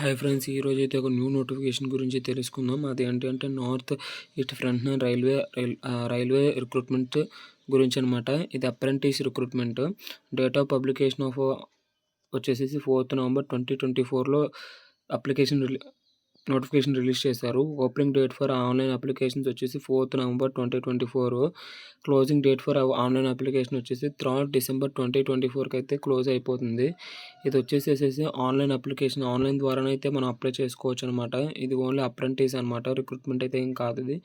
Hi friends ఈరోజు అయితే ఒక న్యూ నోటిఫికేషన్ గురించి తెలుసుకుందాం. అది ఏంటి అంటే north east front railway rail railway recruitment గురించి అనమాట ఇది apprentice recruitment date of publication of వచ్చేసి ఫోర్త్ నవంబర్ ట్వంటీ ట్వంటీ ఫోర్లో అప్లికేషన్ నోటిఫికేషన్ రిలీజ్ చేశారు. Opening date for online applications వచ్చేసి fourth November twenty twenty four. Closing date for online application వచ్చేసి third December twenty twenty ఫోర్కి అయితే close అయిపోతుంది. ఇది వచ్చేసేసి ఆన్లైన్ అప్లికేషన్ ఆన్లైన్ ద్వారానైతే మనం అప్లై చేసుకోవచ్చు అనమాట ఇది ఓన్లీ అప్రెంటిస్ అనమాట రిక్రూట్మెంట్ అయితే ఏం కాదు ఇది.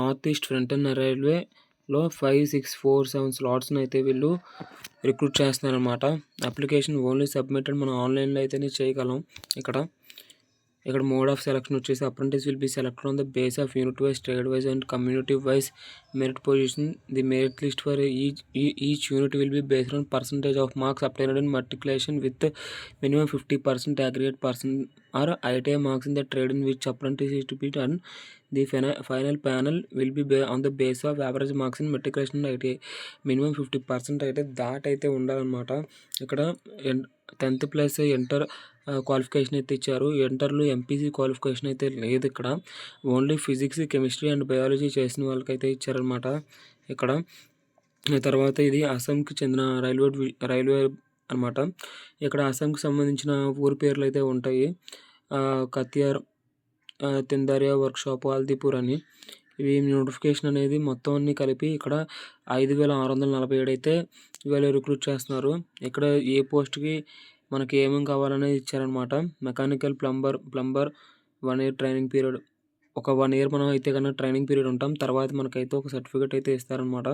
నార్త్ ఈస్ట్ ఫ్రంట్ రైల్వే లో ఫైవ్ సిక్స్ ఫోర్ సెవెన్ స్లాట్స్ని అయితే వీళ్ళు రిక్రూట్ చేస్తున్నారనమాట అప్లికేషన్ ఓన్లీ సబ్మిటెడ్ మనం ఆన్లైన్లో అయితేనే చేయగలం. ఇక్కడ ఇక్కడ మోడ్ ఆఫ్ సెలక్షన్ వచ్చేసి apprentice will be selected on the base of unit wise trade wise and community wise merit position. The merit list for each each unit will be based on percentage of marks obtained in matriculation with minimum fifty percent aggregate person or ITI marks in the trade in which apprentice is to be done the final panel will be bay on the base of average marks in matriculation ITI minimum fifty percent అయితే that అయితే ఉండాలన్నమాట. ఇక్కడ tenth plus inter qualification అయితే ఇచ్చారు. ఇంటర్లో MPC qualification అయితే లేదు ఇక్కడ. Only physics chemistry and biology చేసిన వాళ్ళకైతే ఇచ్చారనమాట ఇక్కడ. తర్వాత ఇది అస్సాంకి చెందిన రైల్వే రైల్వే అనమాట ఇక్కడ అస్సాంకి సంబంధించిన ఊరి పేర్లు అయితే ఉంటాయి. కతియార్ తిందారియా వర్క్షాప్ ఆల్దీపూర్ అని. ఇవి నోటిఫికేషన్ అనేది మొత్తం అన్ని కలిపి ఇక్కడ ఐదు వేల ఆరు వందల నలభై ఏడు అయితే వీళ్ళు రిక్రూట్ చేస్తున్నారు. ఇక్కడ ఏ పోస్ట్కి మనకి ఏమేమి కావాలనేది ఇచ్చారనమాట mechanical plumber plumber one year training period ఒక వన్ ఇయర్ మనం అయితే కన్నా ట్రైనింగ్ పీరియడ్ ఉంటాం. తర్వాత మనకైతే ఒక సర్టిఫికేట్ అయితే ఇస్తారనమాట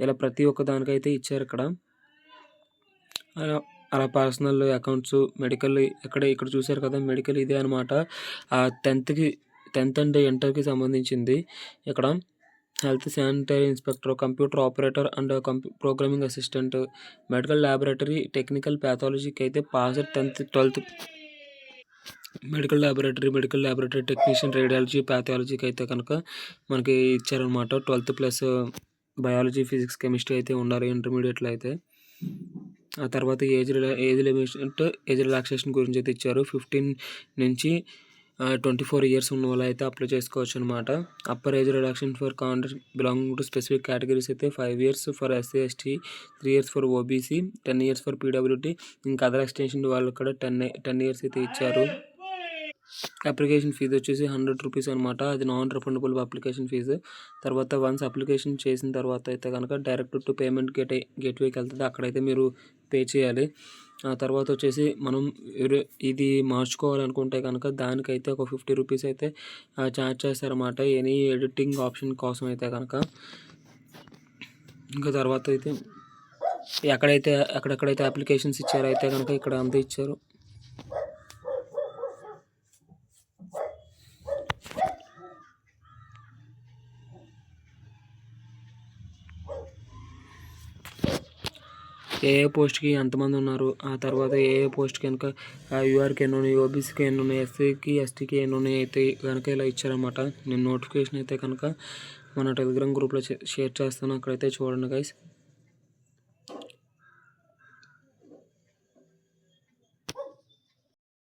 ఇలా ప్రతి ఒక్క దానికైతే ఇచ్చారు ఇక్కడ. అలా పర్సనల్ అకౌంట్స్ మెడికల్ ఇక్కడ ఇక్కడ చూసారు కదా మెడికల్ ఇదే అనమాట టెన్త్కి టెన్త్ అండ్ ఇంటర్కి సంబంధించింది. ఇక్కడ health sanitary inspector computer operator and computer programming assistant medical laboratory technical ప్యాథాలజీకి అయితే pass tenth twelfth medical laboratory medical laboratory technician radiology ప్యాథాలజీకి అయితే కనుక మనకి ఇచ్చారనమాట twelfth plus biology physics chemistry అయితే ఉండాలి ఇంటర్మీడియట్లో అయితే. ఆ తర్వాత age age limit age relaxation గురించి అయితే ఇచ్చారు. ఫిఫ్టీన్ నుంచి ట్వంటీ ఫోర్ ఇయర్స్ ఉన్న వాళ్ళు అయితే అప్లై చేసుకోవచ్చు అనమాట upper age reduction for contract belonging to specific categories అయితే five years for SC ST three years for OBC ten years for PWD ఇంకా అదర్ ఎక్స్టెన్షన్ వాళ్ళు కూడా టెన్ టెన్ ఇయర్స్ అయితే ఇచ్చారు. అప్లికేషన్ ఫీజు వచ్చేసి హండ్రెడ్ రూపీస్ అనమాట అది non refundable application fee. తర్వాత వన్స్ అప్లికేషన్ చేసిన తర్వాత అయితే కనుక డైరెక్ట్ టు పేమెంట్ గేట్ గేట్వేకి వెళ్తుంది. అక్కడైతే మీరు పే చేయాలి. ఆ తర్వాత వచ్చేసి మనం ఇది మార్చుకోవాలనుకుంటే కనుక దానికైతే ఒక ఫిఫ్టీ రూపీస్ అయితే ఛార్జ్ చేస్తారన్నమాట. ఎనీ ఎడిటింగ్ ఆప్షన్ కోసం అయితే కనుక ఇంకా తర్వాత అయితే ఎక్కడైతే ఎక్కడెక్కడైతే అప్లికేషన్స్ ఇచ్చారో అయితే కనుక ఇక్కడ అంతా ఇచ్చారు. ఏ ఏ పోస్ట్కి ఎంతమంది ఉన్నారు? ఆ తర్వాత ఏ ఏ పోస్ట్కి కనుక యూఆర్కి ఎన్ని ఉన్నాయి ఓబీసీకి ఎన్ని ఉన్నాయి ఎస్సీకి ఎస్టీకి ఎన్ని ఉన్నాయి అయితే కనుక ఇలా ఇచ్చారన్నమాట. నేను నోటిఫికేషన్ అయితే కనుక మన టెలిగ్రామ్ గ్రూప్లో షేర్ చేస్తాను. అక్కడైతే చూడండి గైస్